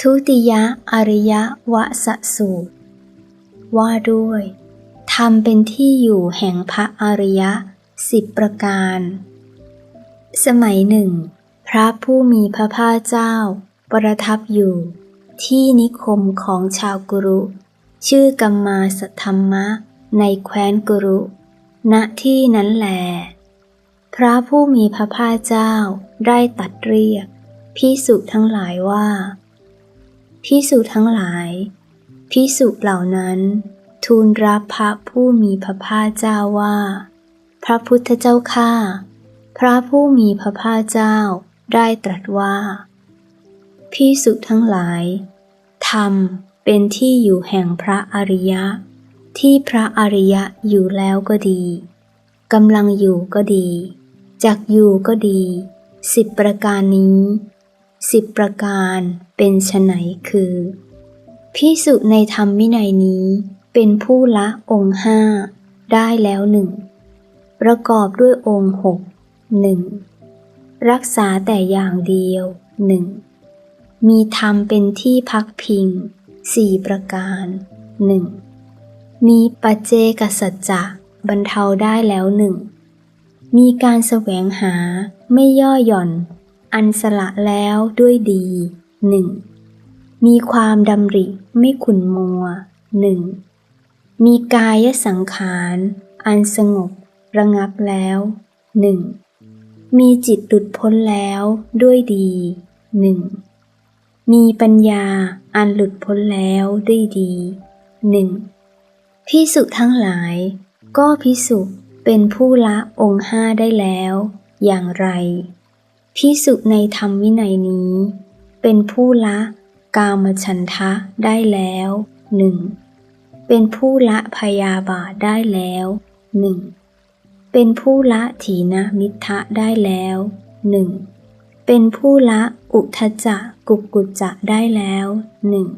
ทุติยอริยวสสูตร ว่าด้วยธรรมเป็นที่อยู่แห่งพระอริยะสิบประการ สมัยหนึ่ง พระผู้มีพระภาคเจ้า ประทับอยู่ ที่นิคมของชาวกุรุ ชื่อกัมมาสธรรมะ ในแคว้นกุรุ ณที่นั้นแหลพระผู้มีพระภาคเจ้าได้ตัดเรียกพิสุทั้งหลายว่า พิสุทั้งหลาย พิสุเหล่านั้นทูลรับพระผู้มีพระภาคเจ้าว่า พระพุทธเจ้าข้าพระผู้มีพระภาคเจ้าได้ตรัสว่า พิสุทั้งหลาย ธรรมเป็นที่อยู่แห่งพระอริยะ ที่พระอริยะอยู่แล้วก็ดีกำลังอยู่ก็ดี จักอยู่ก็ดี สิบประการนี้ สิบประการเป็นไฉนคือพิสุในธรรมวินัยนี้ เป็นผู้ละองค์ห้าได้แล้วหนึ่งประกอบด้วยองค์หกหนึ่งรักษาแต่อย่างเดียวหนึ่งมีธรรมเป็นที่พักพิงสี่ประการหนึ่งมีปัจเจกสัจจะบรรเทาได้แล้วหนึ่งมีการแสวงหาไม่ย่อหย่อน อันสละแล้วด้วยดีหนึ่งมีความดำริไม่ขุนมัวหนึ่งมีกายสังขาร อันสงบระงับแล้วหนึ่งมีจิตหลุดพ้นแล้วด้วยดีหนึ่งมีปัญญาอันหลุดพ้นแล้วด้วยดีหนึ่งพิสุทั้งหลาย ก็พิสุเป็นผู้ละองค์ห้าได้แล้ว อย่างไร พิสุในธรรมวินัยนี้ เป็นผู้ละกามฉันทะได้แล้วหนึ่งเป็นผู้ละพยาบาทได้แล้วหนึ่งเป็นผู้ละถีนมิทะได้แล้วหนึ่งเป็นผู้ละอุทจะกุกุจจะได้แล้วหนึ่ง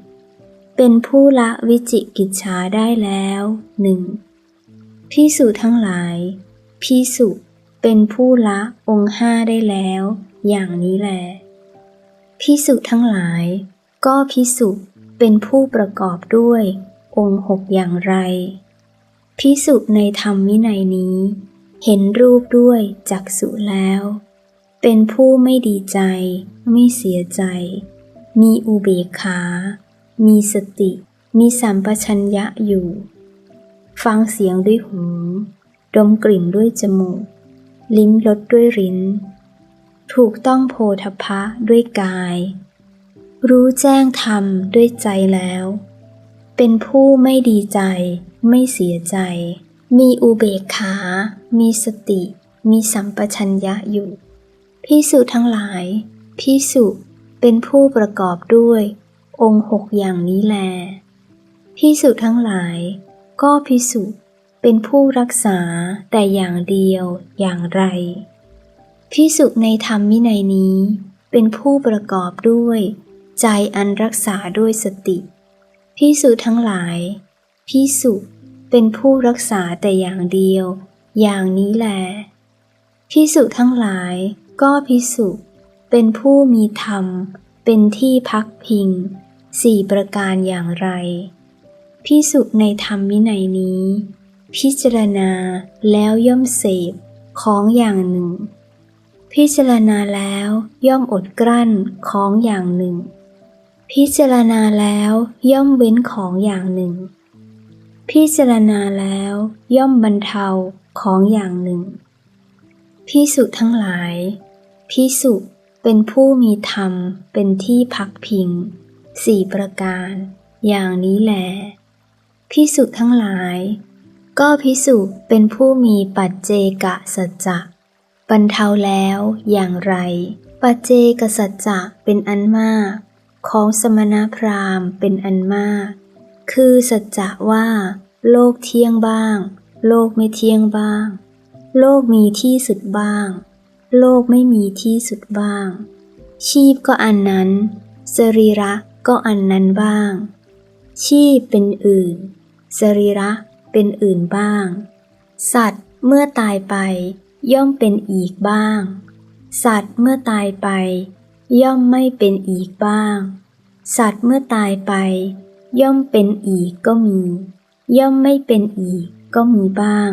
เป็นผู้ละวิจิกิจฉาได้แล้วหนึ่งพิสุทั้งหลายพิสุเป็นผู้ละองค์ห้าได้แล้ว อย่างนี้แลพิสุทั้งหลาย ก็พิสุเป็นผู้ประกอบด้วยองค์หกอย่างไร พิสุในธรรมวินัยนี้ เห็นรูปด้วยจักสุแล้ว เป็นผู้ไม่ดีใจ ไม่เสียใจ มีอุเบกขา มีสติ มีสัมปชัญญะอยู่ ฟังเสียงด้วยหู ดมกลิ่นด้วยจมูก ลิ้มรสด้วยริ้น ถูกต้องโพธพะด้วยกาย รู้แจ้งธรรมด้วยใจแล้ว เป็นผู้ไม่ดีใจ ไม่เสียใจ มีอุเบกขา มีสติ มีสัมปชัญญะอยู่พิสุทั้งหลายพิสุเป็นผู้ประกอบด้วย องค์หกอย่างนี้แลพิสุทั้งหลาย ก็พิสุเป็นผู้รักษาแต่อย่างเดียวอย่างไร พิสุในธรรมวินัยนี้ เป็นผู้ประกอบด้วย ใจอันรักษาด้วยสติพิสุทั้งหลายพิสุเป็นผู้รักษาแต่อย่างเดียว อย่างนี้แลพิสุทั้งหลาย ก็พิสุเป็นผู้มีธรรม เป็นที่พักพิงสี่ประการอย่างไรพิสุในธรรมวินัยนี้ พิจารณาแล้วย่อมเสพของอย่างหนึ่ง พิจารณาแล้วย่อมอดกลั้นของอย่างหนึ่ง พิจารณาแล้วย่อมเว้นของอย่างหนึ่ง พิจารณาแล้วย่อมบรรเทาของอย่างหนึ่งพิสุทั้งหลายพิสุเป็นผู้มีธรรมเป็นที่พักพิงสี่ประการ อย่างนี้แหลพิสุทั้งหลาย ก็พิสุเป็นผู้มีปัจเจกะสัจจะ บรรเทาแล้วอย่างไร ปัจเจกสัจจะเป็นอันมาก ของสมณพราหมณ์เป็นอันมาก คือสัจจะว่า โลกเที่ยงบ้าง โลกไม่เที่ยงบ้าง โลกมีที่สุดบ้าง โลกไม่มีที่สุดบ้าง ชีพก็อันนั้น สรีระก็อันนั้นบ้าง ชีพเป็นอื่น สรีระเป็นอื่นบ้าง สัตว์เมื่อตายไป ย่อมเป็นอีกบ้าง สัตว์เมื่อตายไป ย่อมไม่เป็นอีกบ้าง สัตว์เมื่อตายไป ย่อมเป็นอีกก็มี ย่อมไม่เป็นอีกก็มีบ้าง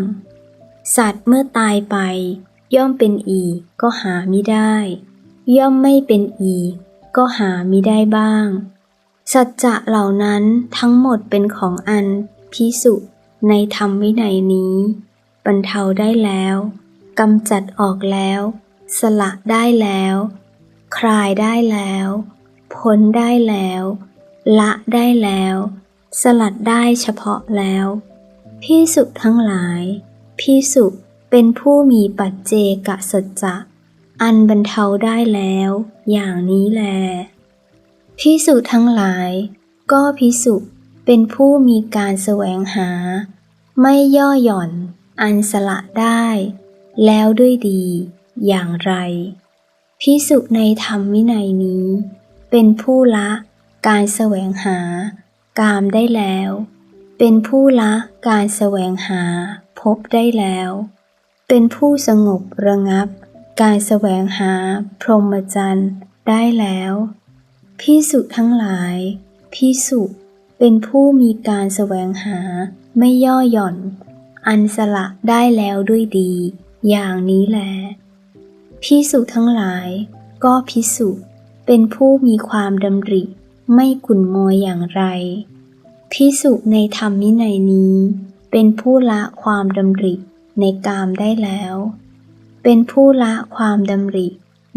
สัตว์เมื่อตายไป ย่อมเป็นอีกก็หาไมิได้ ย่อมไม่เป็นอีกก็หาไมิได้บ้าง สัจจะเหล่านั้นทั้งหมดเป็นของอันพิสุในธรรมวินัยนี้ บรรเทาได้แล้ว กำจัดออกแล้ว สละได้แล้ว คลายได้แล้ว พ้นได้แล้ว ละได้แล้ว สลัดได้เฉพาะแล้วพิสุทั้งหลายพิสุเป็นผู้มีปัจเจกสัจจะอันบรรเทาได้แล้ว อย่างนี้แลพิสุทั้งหลาย ก็พิสุเป็นผู้มีการแสวงหา ไม่ย่อหย่อน อันสละได้ แล้วด้วยดีอย่างไร พิสุในธรรมวินัยนี้ เป็นผู้ละการแสวงหากามได้แล้ว เป็นผู้ละการแสวงหาพบได้แล้ว เป็นผู้สงบระงับ การแสวงหาพรหมจรรย์ได้แล้วพิสุทั้งหลายพิสุเป็นผู้มีการแสวงหาไม่ย่อหย่อน อันสละได้แล้วด้วยดี อย่างนี้แลพิสุทั้งหลาย ก็พิสุเป็นผู้มีความดำริไม่ขุนมัวอย่างไร พิสุในธรรมนินัยนี้ เป็นผู้ละความดำริในกามได้แล้ว เป็นผู้ละความดำริ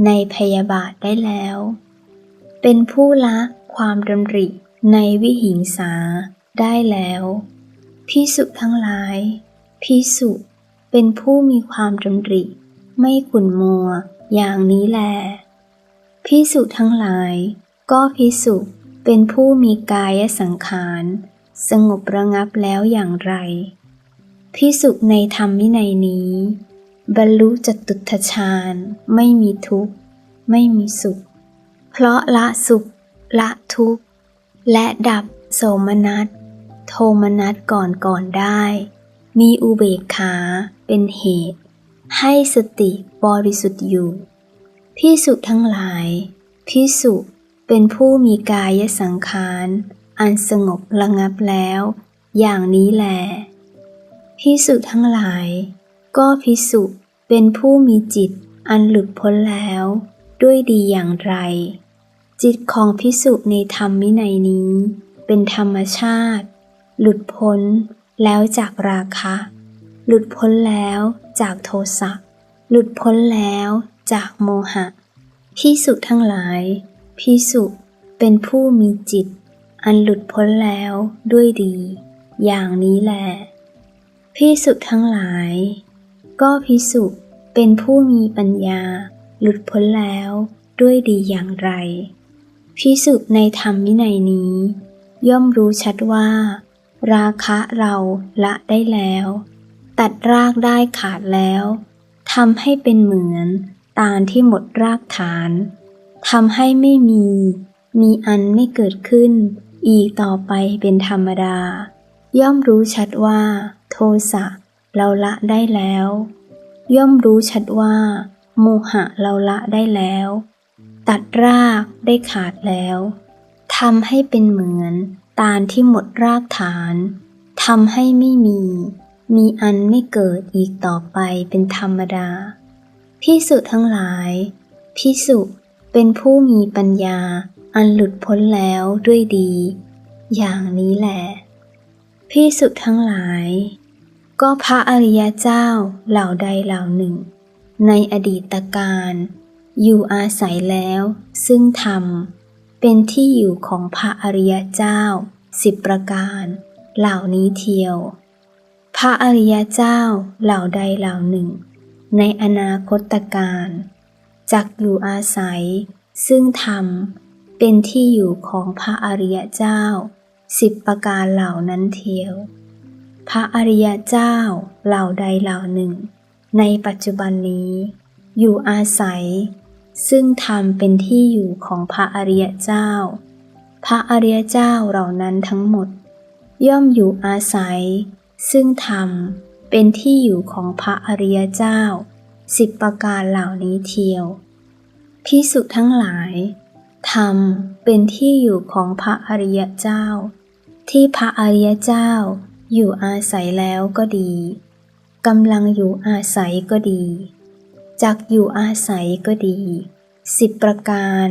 ในพยาบาทได้แล้ว เป็นผู้ละความดำริในวิหิงสาได้แล้วพิสุทั้งหลายพิสุ เป็นผู้มีความดำริ ไม่ขุนมัว อย่างนี้แลพิสุทั้งหลาย ก็พิสุเป็นผู้มีกายสังขาร สงบระงับแล้วอย่างไรพิสุในธรรมวินัยนี้ บรรลุจตุทชาญไม่มีทุกข์ ไม่มีสุข เพราะละสุข ละทุกข์ และดับโสมนัส โทมนัสก่อนก่อนได้ มีอุเบกขา เป็นเหตุ ให้สติบริสุทธิ์อยู่ พิสุทั้งหลาย พิสุเป็นผู้มีกายสังขารอันสงบระงับแล้ว อย่างนี้แหลพิสุทั้งหลาย ก็พิสุเป็นผู้มีจิตอันหลุดพ้นแล้ว ด้วยดีอย่างไร จิตของพิสุในธรรมวินัยนี้ เป็นธรรมชาติ หลุดพ้นแล้วจากราคะ หลุดพ้นแล้วจากโทสะ หลุดพ้นแล้วจากโมหะพิสุทั้งหลายพิสุเป็นผู้มีจิต อันหลุดพ้นแล้วด้วยดี อย่างนี้แหละพิสุทั้งหลาย ก็พิสุเป็นผู้มีปัญญา หลุดพ้นแล้วด้วยดีอย่างไรพิสุในธรรมวินัยนี้ ย่อมรู้ชัดว่า ราคะเราละได้แล้ว ตัดรากได้ขาดแล้วทำให้เป็นเหมือน ตาลที่หมดรากฐานทำให้ไม่มี มีอันไม่เกิดขึ้น อีกต่อไปเป็นธรรมดา ย่อมรู้ชัดว่า โทสะเราละได้แล้ว ย่อมรู้ชัดว่า โมหะเราละได้แล้ว ตัดรากได้ขาดแล้วทำให้เป็นเหมือน ตาลที่หมดรากฐานทำให้ไม่มี มีอันไม่เกิดอีกต่อไปเป็นธรรมดาพิสุทั้งหลายพิสุเป็นผู้มีปัญญาอันหลุดพ้นแล้วด้วยดี อย่างนี้แหละพิสุทั้งหลาย ก็พระอริยเจ้าเหล่าใดเหล่าหนึ่ง ในอดีตการอยู่อาศัยแล้วซึ่งธรรม เป็นที่อยู่ของพระอริยเจ้าสิบประการ เหล่านี้เทียว พระอริยเจ้าเหล่าใดเหล่าหนึ่ง ในอนาคตการจักอยู่อาศัย ซึ่งธรรมเป็นที่อยู่ของพระอริยเจ้าสิบประการเหล่านั้นเทียว พระอริยเจ้าเหล่าใดเหล่าหนึ่ง ในปัจจุบันนี้ อยู่อาศัย ซึ่งธรรมเป็นที่อยู่ของพระอริยเจ้า พระอริยเจ้าเหล่านั้นทั้งหมด ย่อมอยู่อาศัย ซึ่งธรรมเป็นที่อยู่ของพระอริยเจ้าสิบประการเหล่านี้เทียวพิสุทั้งหลาย ธรรมเป็นที่อยู่ของพระอริยเจ้า ที่พระอริยเจ้าอยู่อาศัยแล้วก็ดีกำลังอยู่อาศัยก็ดี จักอยู่อาศัยก็ดีสิบประการ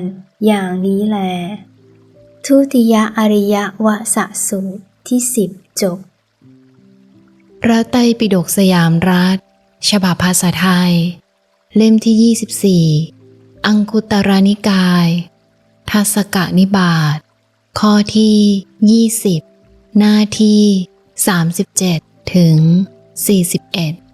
อย่างนี้แล ทุติยอริยวสสูตรที่สิบจบ พระไตรปิฎกสยามรัฐ ฉบับภาษาไทย เล่มที่ 24 อังคุตรานิกาย ทัศกนิบาตข้อที่ 20 หน้าที่ 37 ถึง 41